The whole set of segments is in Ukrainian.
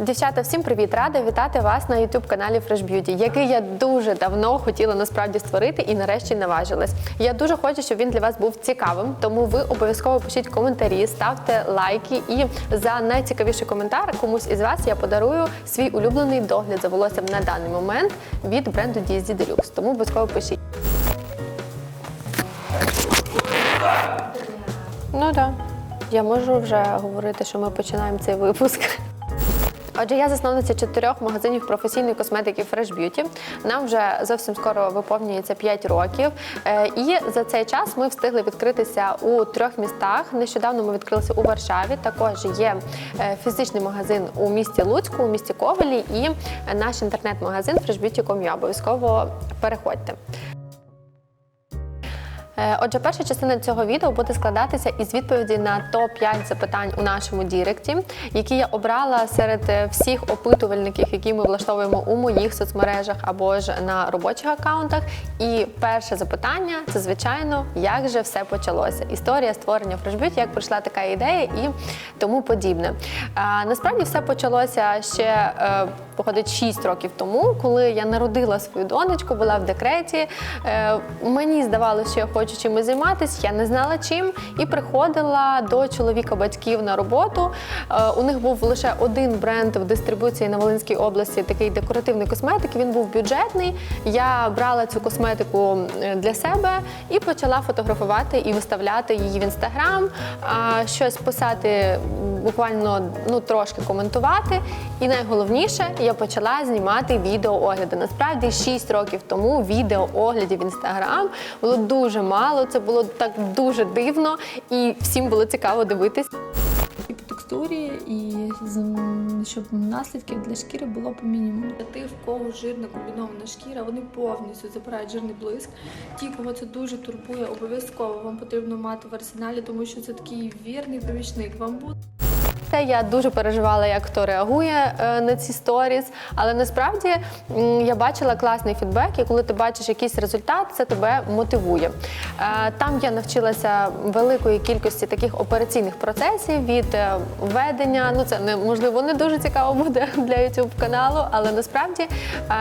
Дівчата, всім привіт! Рада вітати вас на youtube каналі Fresh Beauty, який я дуже давно хотіла насправді створити і нарешті наважилась. Я дуже хочу, щоб він для вас був цікавим, тому ви обов'язково пишіть коментарі, ставте лайки. І за найцікавіший коментар комусь із вас я подарую свій улюблений догляд за волоссям на даний момент від бренду DSD Deluxe. Тому обов'язково пишіть. Ну так. Я можу вже говорити, що ми починаємо цей випуск. Отже, я засновниця чотирьох магазинів професійної косметики Fresh Beauty. Нам вже зовсім скоро виповнюється 5 років. Е, І за цей час ми встигли відкритися у трьох містах. Нещодавно ми відкрилися у Варшаві. Також є е, фізичний магазин у місті Луцьку, у місті Ковелі і наш інтернет-магазин freshbeauty.com.ua. Обов'язково переходьте. Е, Отже, перша частина цього відео буде складатися із відповіді на топ-5 запитань у нашому Діректі, які я обрала серед е, всіх опитувальників, які ми влаштовуємо у моїх соцмережах або ж на робочих аккаунтах. І перше запитання це звичайно, як же все почалося. Історія створення фрешбюті, як прийшла така ідея і тому подібне. Насправді все почалося ще е, походить 6 років тому, коли я народила свою донечку, була в декреті. Е, мені здавалося, що я хочу чимось займатися, я не знала чим, і приходила до чоловіка батьків на роботу. Е, у них був лише один бренд в дистрибуції на Волинській області, такий декоративний косметик. Він був бюджетний. Я брала цю косметику е, для себе і почала фотографувати і виставляти її в інстаграм, щось писати буквально ну трошки коментувати. І найголовніше, я почала знімати відеоогляди. Насправді 6 років тому відеооглядів в інстаграм було дуже мало. Це було так дуже дивно, і всім було цікаво дивитись. і по текстурі, і щоб наслідків для шкіри було по мінімуму. Ти в кого жирна комбінована шкіра, вони повністю забирають жирний блиск. Ті, кого це дуже турбує, обов'язково вам потрібно мати в арсеналі, тому що це такий вірний помічник. Вам буде. Це я дуже переживала, як хто реагує е, на ці сторіс. Але насправді я бачила класний фідбек, і коли ти бачиш якийсь результат, це тебе мотивує. Е, Там я навчилася великої кількості таких операційних процесів від е, введення. Ну це не можливо не дуже цікаво буде для youtube каналу, але насправді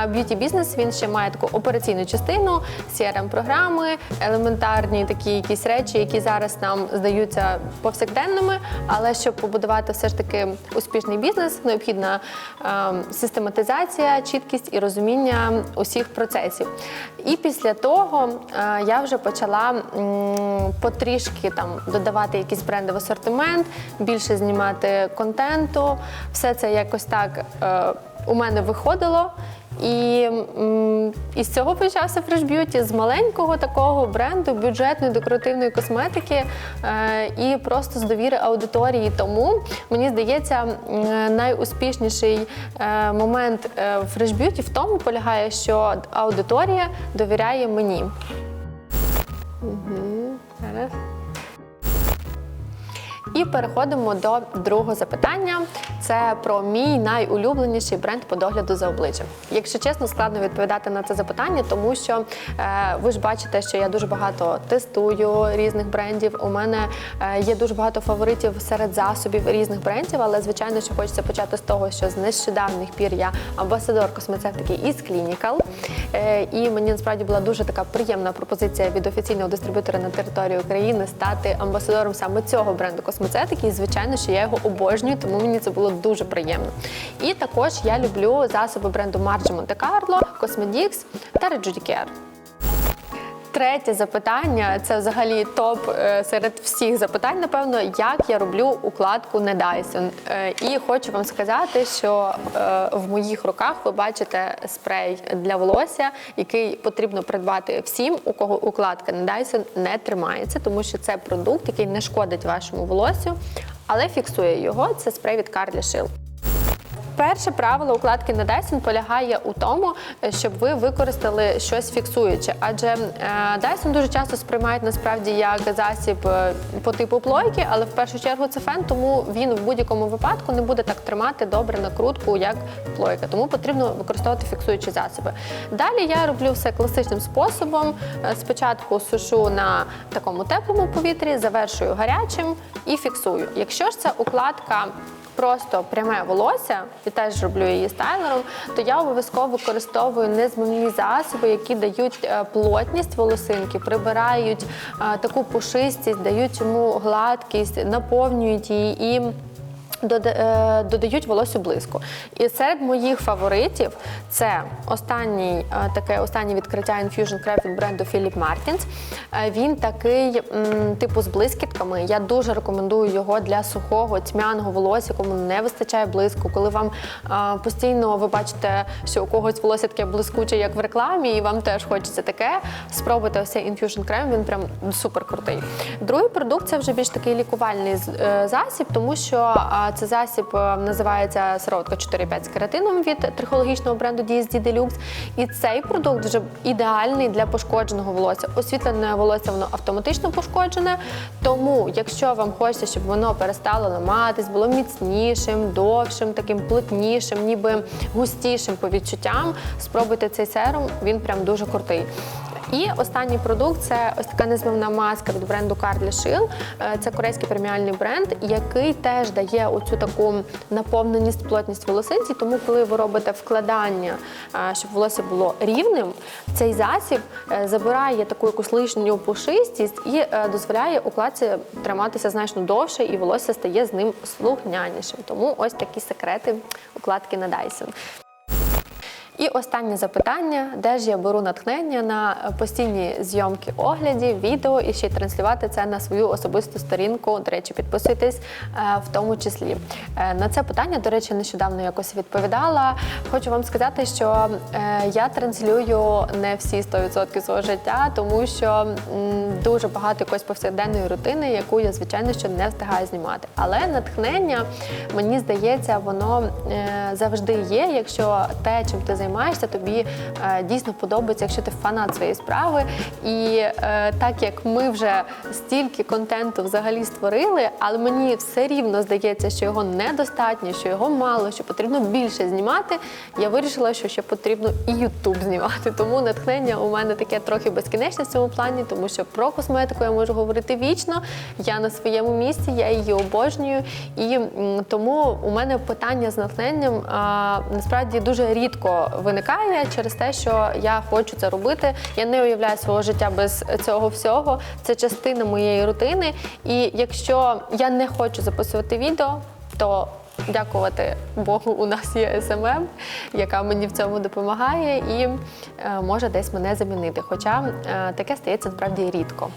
б'юті бізнес він ще має таку операційну частину, crm програми, елементарні такі якісь речі, які зараз нам здаються повсякденними. Але щоб побудувати все ж таки успішний бізнес, необхідна ем, систематизація, чіткість і розуміння усіх процесів. І після того е, я вже почала потрішки там додавати якийсь бренди в асортимент, більше знімати контенту. Все це якось так е, у мене виходило. І із цього почався Fresh Beauty, з маленького такого бренду бюджетної декоративної косметики е, і просто з довіри аудиторії. Тому мені здається, найуспішніший е, момент е, Fresh Beauty в тому полягає, що аудиторія довіряє мені. Угу. Зараз. І переходимо до другого запитання. Це про мій найулюбленіший бренд по догляду за обличчям. Якщо чесно, складно відповідати на це запитання, тому що е, ви ж бачите, що я дуже багато тестую різних брендів. У мене е, є дуже багато фаворитів серед засобів різних брендів, але звичайно, що хочеться почати з того, що з нещодавних пір я амбасадор косметики із Clinical. Е, і мені насправді була дуже така приємна пропозиція від офіційного дистриб'ютора на території України стати амбасадором саме цього бренду косметики. І звичайно, що я його обожнюю, тому мені це було дуже приємно. І також я люблю засоби бренду Marge Monte Carlo, Cosmedix та Rejudicaire. Третє запитання це взагалі топ е, серед всіх запитань. Напевно, як я роблю укладку не Dyson. Е, І хочу вам сказати, що е, в моїх руках ви бачите спрей для волосся, який потрібно придбати всім, у кого укладка не Dyson не тримається, тому що це продукт, який не шкодить вашому волоссю, але фіксує його. Це спрей від Carly Shield. Перше правило укладки на Dyson полягає у тому, щоб ви використали щось фіксуюче, адже е, Dyson дуже часто сприймають насправді як засіб е, по типу плойки, але в першу чергу це фен, тому він в будь-якому випадку не буде так тримати добре накрутку, як плойка. Тому потрібно використовувати фіксуючі засоби. Далі я роблю все класичним способом. Е, Спочатку сушу на такому теплому повітрі, завершую гарячим і фіксую. Якщо ж це укладка просто пряме волосся, і теж роблю її стайлером, то я обов'язково використовую незмінні засоби, які дають е, плотність волосинки, прибирають е, таку пушистість, дають йому гладкість, наповнюють її. Е, Додають волосю блиску. І серед моїх фаворитів це останній е, таке останнє відкриття Infusion Crepe від бренду Philip Martins. Е, Він такий типу з блискітками. Я дуже рекомендую його для сухого тьмяного волосся, кому не вистачає блиску. Коли вам постійно ви бачите, що у когось волосся таке блискуче, як в рекламі, і вам теж хочеться таке. Спробуйте ось цей Infusion Cream, він прям супер крутий. Другий продукт це вже більш такий лікувальний засіб, тому що це засіб е, називається сироватка 4-5 з кератином від трихологічного бренду DSD Deluxe. І цей продукт вже ідеальний для пошкодженого волосся. Освітлене волосся воно автоматично пошкоджене. Тому, якщо вам хочеться, щоб воно перестало ламатись, було міцнішим, довшим, таким плотнішим, ніби густішим по відчуттям, спробуйте цей серум, він прям дуже крутий. І останній продукт це ось така незмивна маска від бренду Shield. Е, Це корейський преміальний бренд, який теж дає оцю таку наповненість, плотність волосинці. Тому, коли ви робите вкладання, е, щоб волосся було рівним, цей засіб е, забирає таку якусь лишню пушистість і дозволяє укладці триматися значно довше, і волосся стає з ним слухнянішим. Тому ось такі секрети укладки на Dyson. І останнє запитання: де ж я беру натхнення на постійні зйомки оглядів, відео і ще й транслювати це на свою особисту сторінку. До речі, підписуйтесь е, в тому числі. Е, На це питання, до речі, нещодавно якось відповідала. Хочу вам сказати, що е, я транслюю не всі 100% свого життя, тому що дуже багато якоїсь повсякденної рутини, яку я звичайно що не встигаю знімати. Але натхнення мені здається, воно завжди є, якщо те, чим ти займаєшся, тобі е, дійсно подобається, якщо ти фанат своєї справи. І е, так як ми вже стільки контенту взагалі створили, але мені все рівно здається, що його недостатньо, що його мало, що потрібно більше знімати. Я вирішила, що ще потрібно і Ютуб знімати. Тому натхнення у мене таке трохи безкінечне в цьому плані, тому що про косметику я можу говорити вічно. Я на своєму місці, я її обожнюю. І тому у мене питання з натхненням а, насправді дуже рідко виникає через те, що я хочу це робити. Я не уявляю свого життя без цього всього. Це частина моєї рутини. І якщо я не хочу записувати відео, то Дякувати Богу, у нас є СММ, яка мені в цьому допомагає і е, може десь мене замінити. Хоча е, таке стається насправді рідко.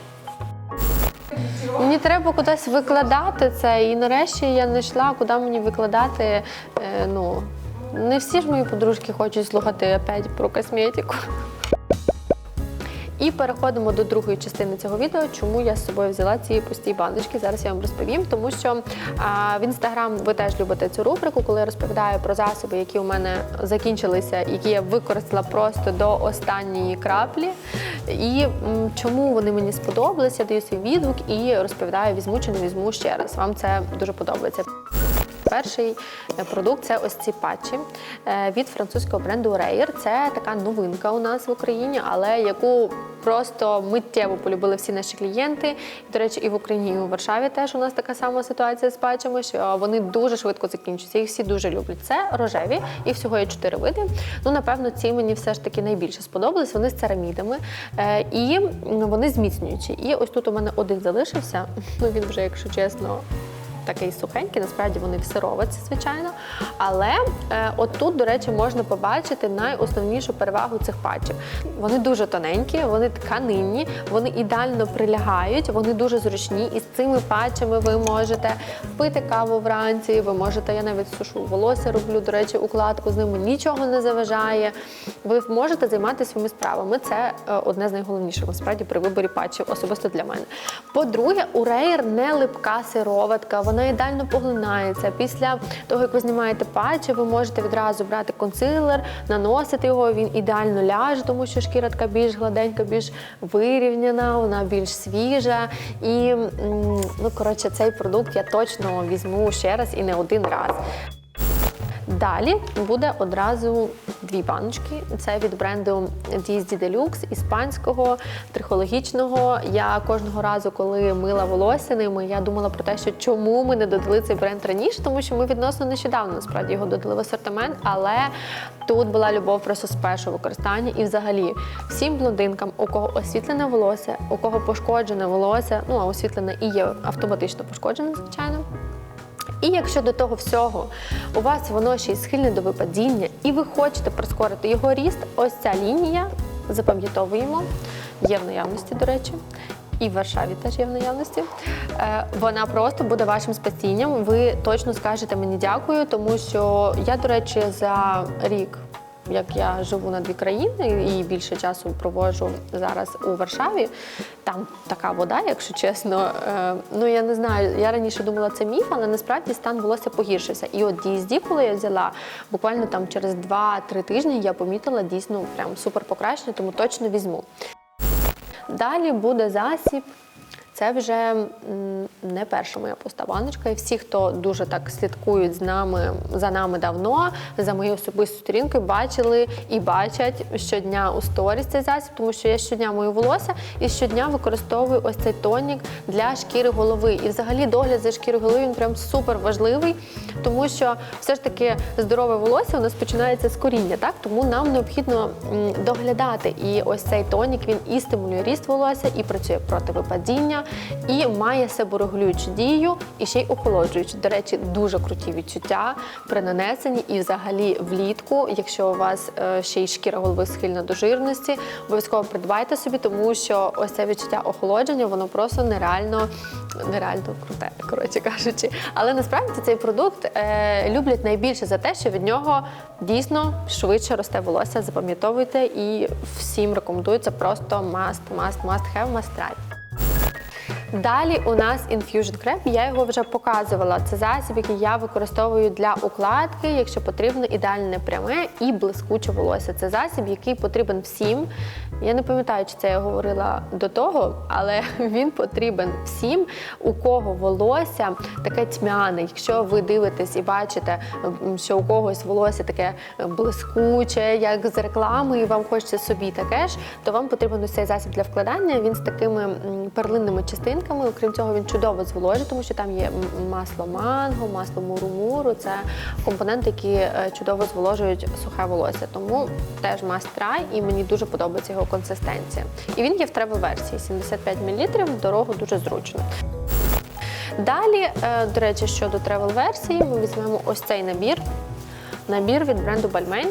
Мені треба кудись викладати це, і нарешті я знайшла, куди мені викладати. Е, ну, не всі ж мої подружки хочуть слухати опять про косметику. І переходимо до другої частини цього відео, чому я з собою взяла ці пусті баночки. Зараз я вам розповім, тому що а, в інстаграм ви теж любите цю рубрику, коли я розповідаю про засоби, які у мене закінчилися, які я використала просто до останньої краплі. І м, чому вони мені сподобалися, даю свій відгук і розповідаю, візьму чи не візьму ще раз. Вам це дуже подобається. Перший е, продукт це ось ці патчі е, від французького бренду Rare. Це така новинка у нас в Україні, але яку просто миттєво полюбили всі наші клієнти. І, до речі, і в Україні, і у Варшаві теж у нас така сама ситуація з патчами, що вони дуже швидко закінчуються. Їх всі дуже люблять. Це рожеві, їх всього є чотири види. Ну, напевно, ці мені все ж таки найбільше сподобались. Вони з церамідами е, і вони зміцнюючі. І ось тут у мене один залишився. Ну він вже, якщо чесно такий сухенький, насправді вони в сироватці, звичайно. Але е, отут, до речі, можна побачити найосновнішу перевагу цих патчів. Вони дуже тоненькі, вони тканинні, вони ідеально прилягають, вони дуже зручні. І з цими патчами ви можете пити каву вранці, ви можете, я навіть сушу волосся роблю, до речі, укладку з ними нічого не заважає. Ви можете займатися своїми справами. Це е, одне з найголовніших насправді при виборі патчів, особисто для мене. По-друге, у Rare не липка сироватка, вона ідеально поглинається. Після того, як ви знімаєте патчі, ви можете відразу брати консилер, наносити його. Він ідеально ляже, тому що шкіра така більш гладенька, більш вирівняна, вона більш свіжа. І ну коротше, цей продукт я точно візьму ще раз і не один раз. Далі буде одразу дві баночки. Це від бренду DSD Deluxe, іспанського, трихологічного. Я кожного разу, коли мила волосся ними, я думала про те, що чому ми не додали цей бренд раніше, тому що ми відносно нещодавно насправді його додали в асортимент, але тут була любов просто з першого використання. І взагалі всім блондинкам, у кого освітлене волосся, у кого пошкоджене волосся, ну а освітлене і є автоматично пошкоджене, звичайно. І якщо до того всього у вас воно ще й схильне до випадіння, і ви хочете прискорити його ріст, ось ця лінія запам'ятовуємо, є в наявності, до речі. І в Варшаві теж є в наявності. Е, Вона просто буде вашим спасінням. Ви точно скажете мені дякую, тому що я, до речі, за рік як я живу на дві країни і більше часу проводжу зараз у Варшаві. Там така вода, якщо чесно. Е, ну я не знаю. Я раніше думала, це міф, але насправді стан волосся погіршився. І от DSD, коли я взяла, буквально там через 2-3 тижні я помітила дійсно прям супер покращення, тому точно візьму. Далі буде засіб. Це вже не перша моя пуста баночка. І всі, хто дуже так слідкують з нами за нами давно, за моєю особистою сторінкою, бачили і бачать щодня у сторіс цей засіб, тому що я щодня мою волосся і щодня використовую ось цей тонік для шкіри голови. І взагалі догляд за шкірою голови він прям супер важливий, тому що все ж таки здорове волосся у нас починається з коріння, так тому нам необхідно доглядати. І ось цей тонік він і стимулює ріст волосся, і працює проти випадіння, і має себорегулюючу дію, і ще й охолоджуючу. До речі, дуже круті відчуття при нанесенні і взагалі влітку, якщо у вас е, ще й шкіра голови схильна до жирності, обов'язково придбайте собі, тому що ось це відчуття охолодження, воно просто нереально, нереально круте, коротше кажучи. Але насправді цей продукт е, люблять найбільше за те, що від нього дійсно швидше росте волосся. Запам'ятовуйте і всім рекомендується просто must, must, must have, must try. Далі у нас Infusion Crep, я його вже показувала. Це засіб, який я використовую для укладки, якщо потрібно ідеальне пряме і блискуче волосся. Це засіб, який потрібен всім. Я не пам'ятаю, чи це я говорила до того, але він потрібен всім, у кого волосся таке тьмяне. Якщо ви дивитесь і бачите, що у когось волосся таке блискуче, як з реклами, і вам хочеться собі таке ж, то вам потрібен цей засіб для вкладання. Він з такими перлинними частинками. Окрім цього, він чудово зволожує, тому що там є масло манго, масло мурумуру. Це компоненти, які е, чудово зволожують сухе волосся. Тому теж try, і мені дуже подобається його консистенція. І він є в тревел версії 75 мл, в дорогу дуже зручно. Далі, е, до речі, щодо тревел версії, ми візьмемо ось цей набір. Набір від бренду Balmain.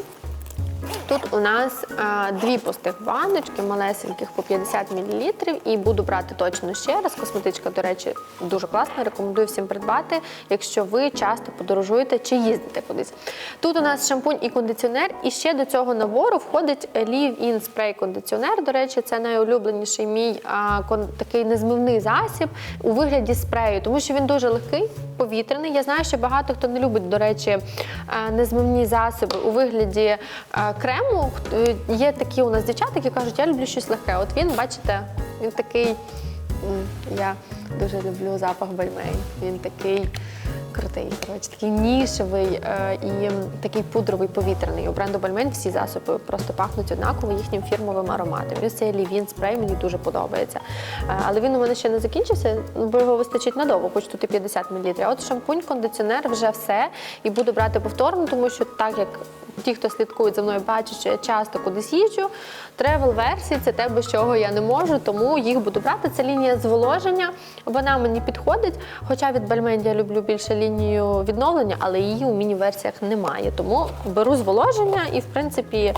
Тут у нас е, дві пустих баночки, малесеньких по 50 мл, і буду брати точно ще раз. Косметичка, до речі, дуже класна. Рекомендую всім придбати, якщо ви часто подорожуєте чи їздите кудись. Тут у нас шампунь і кондиціонер, і ще до цього набору входить Leave-In спрей кондиціонер. До речі, це найулюбленіший мій а, кон- такий незмивний засіб у вигляді спрею, тому що він дуже легкий, повітряний. Я знаю, що багато хто не любить, до речі, е, незмивні засоби у вигляді е, крему. Е, Є такі у нас дівчата, які кажуть, я люблю щось легке. От він, бачите, він такий. Я дуже люблю запах бальмей. Він такий крутий, коротше, такий нішевий е, і такий пудровий повітряний. У бренду Бальмень всі засоби просто пахнуть однаково їхнім фірмовим ароматом. Ось цей лівін спрей мені дуже подобається. Е, але він у мене ще не закінчився, ну, бо його вистачить надовго, хоч тут і 50 мл. А от шампунь, кондиціонер вже все. І буду брати повторно, тому що так як ті, хто слідкують за мною, бачать, що я часто кудись їжджу. Тревел версії це те, без чого я не можу, тому їх буду брати. Це лінія зволоження. Вона мені підходить. Хоча від Бальмен я люблю більше лінію відновлення, але її у міні-версіях немає. Тому беру зволоження і, в принципі,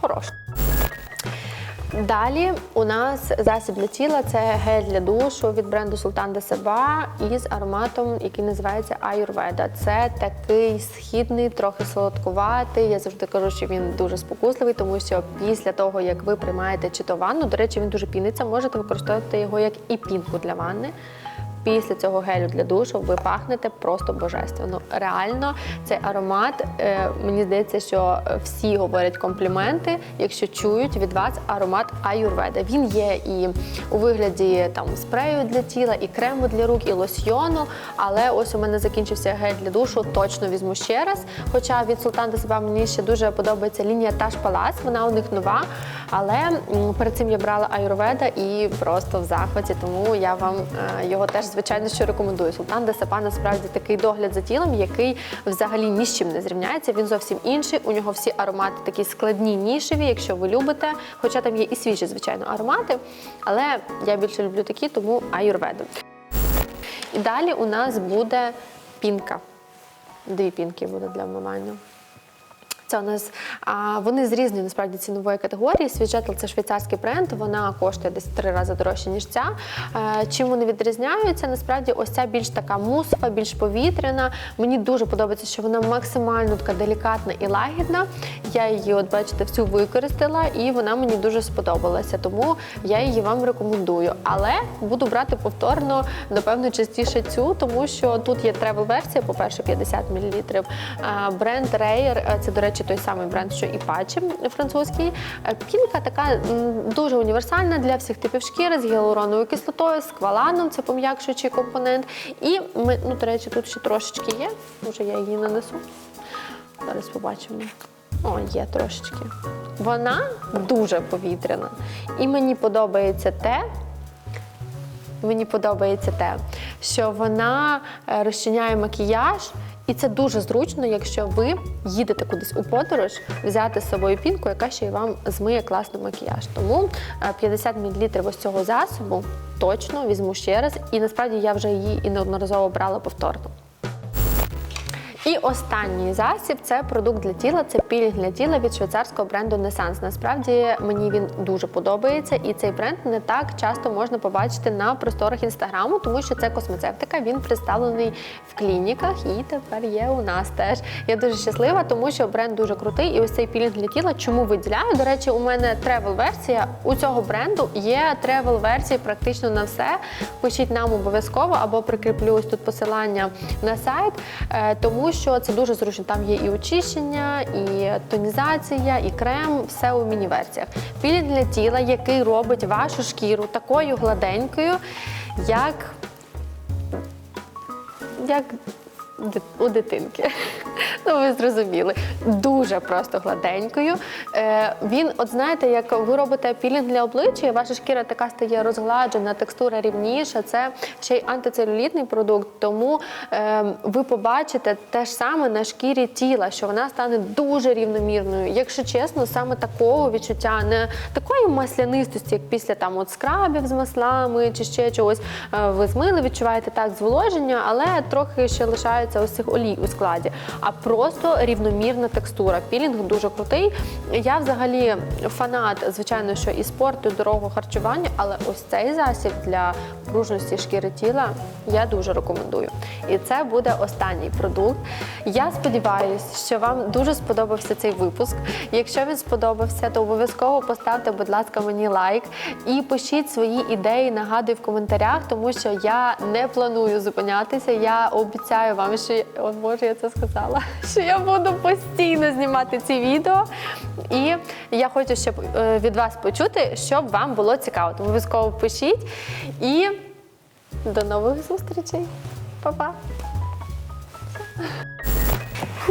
хороше. Далі у нас засіб для тіла це гель для душу від бренду Sultan de Saba із ароматом, який називається Ayurveda. Це такий східний, трохи солодкуватий. Я завжди кажу, що він дуже спокусливий, тому що після того, як ви приймаєте чи то ванну, до речі, він дуже піниться, можете використовувати його як і пінку для ванни. Після цього гелю для душу ви пахнете просто божественно. Реально, цей аромат, е, мені здається, що всі говорять компліменти, якщо чують від вас аромат аюрведа. Він є і у вигляді там спрею для тіла, і крему для рук, і лосьйону. Але ось у мене закінчився гель для душу, точно візьму ще раз. Хоча від Султан де Себе мені ще дуже подобається лінія Таш Палас, вона у них нова. Але перед цим я брала аюрведа і просто в захваті, тому я вам е, його теж звичайно що рекомендую. Султан де Сапа насправді такий догляд за тілом, який взагалі ні з чим не зрівняється. Він зовсім інший. У нього всі аромати такі складні, нішеві, якщо ви любите. Хоча там є і свіжі, звичайно, аромати. Але я більше люблю такі, тому аюрведу. І далі у нас буде пінка. Дві пінки буде для вмивання. Це у нас а, вони з різної насправді цінової категорії. Свіжетл це швейцарський бренд, вона коштує десь три рази дорожче, ніж ця. Е, чим вони відрізняються? Насправді, ось ця більш така мусова, більш повітряна. Мені дуже подобається, що вона максимально така делікатна і лагідна. Я її, от бачите, всю використала, і вона мені дуже сподобалася. Тому я її вам рекомендую. Але буду брати повторно, напевно, частіше цю, тому що тут є тревел-версія, по-перше, 50 мл. Бренд Rayer, е, це, до речі, той самий бренд, що і патчі французький. Е, Пінка така дуже універсальна для всіх типів шкіри з гіалуроновою кислотою, з кваланом, це пом'якшуючий компонент. І ми, ну, до речі, тут ще трошечки є. Може, я її нанесу. Зараз побачимо. О, є трошечки. Вона дуже повітряна. І мені подобається те, Мені подобається те, що вона е, розчиняє макіяж, і це дуже зручно, якщо ви їдете кудись у подорож, взяти з собою пінку, яка ще й вам змиє класно макіяж. Тому е, 50 мл ось цього засобу точно візьму ще раз. І насправді я вже її і неодноразово брала повторно. І останній засіб це продукт для тіла, це пілінг для тіла від швейцарського бренду Nessance. Насправді мені він дуже подобається, і цей бренд не так часто можна побачити на просторах інстаграму, тому що це космецевтика. Він представлений в клініках і тепер є у нас теж. Я дуже щаслива, тому що бренд дуже крутий. І ось цей пілінг для тіла. Чому виділяю? До речі, у мене тревел-версія. У цього бренду є тревел-версії практично на все. Пишіть нам обов'язково або прикріплю ось тут посилання на сайт, е, що це дуже зручно. Там є і очищення, і тонізація, і крем, все у міні-версіях. Пілінг для тіла, який робить вашу шкіру такою гладенькою, як, як у дитинки. Ну, ви зрозуміли. Дуже просто гладенькою. Е, він, от знаєте, як ви робите пілінг для обличчя, ваша шкіра така стає розгладжена, текстура рівніша. Це ще й антицелюлітний продукт, тому е, ви побачите те ж саме на шкірі тіла, що вона стане дуже рівномірною. Якщо чесно, саме такого відчуття, не такої маслянистості, як після там от скрабів з маслами чи ще чогось. Е, ви змили, відчуваєте так зволоження, але трохи ще лишається ось цих олій у складі. А просто рівномірна текстура. Пілінг дуже крутий. Я взагалі фанат, звичайно, що і спорту, і здорового харчування, але ось цей засіб для пружності шкіри тіла я дуже рекомендую. І це буде останній продукт. Я сподіваюся, що вам дуже сподобався цей випуск. Якщо він сподобався, то обов'язково поставте, будь ласка, мені лайк і пишіть свої ідеї, нагадую в коментарях, тому що я не планую зупинятися. Я обіцяю вам, що я- о, Боже, я це сказала, що я буду постійно знімати ці відео. І я хочу, щоб е, від вас почути, щоб вам було цікаво. Тому обов'язково пишіть і до нових зустрічей. Па-па!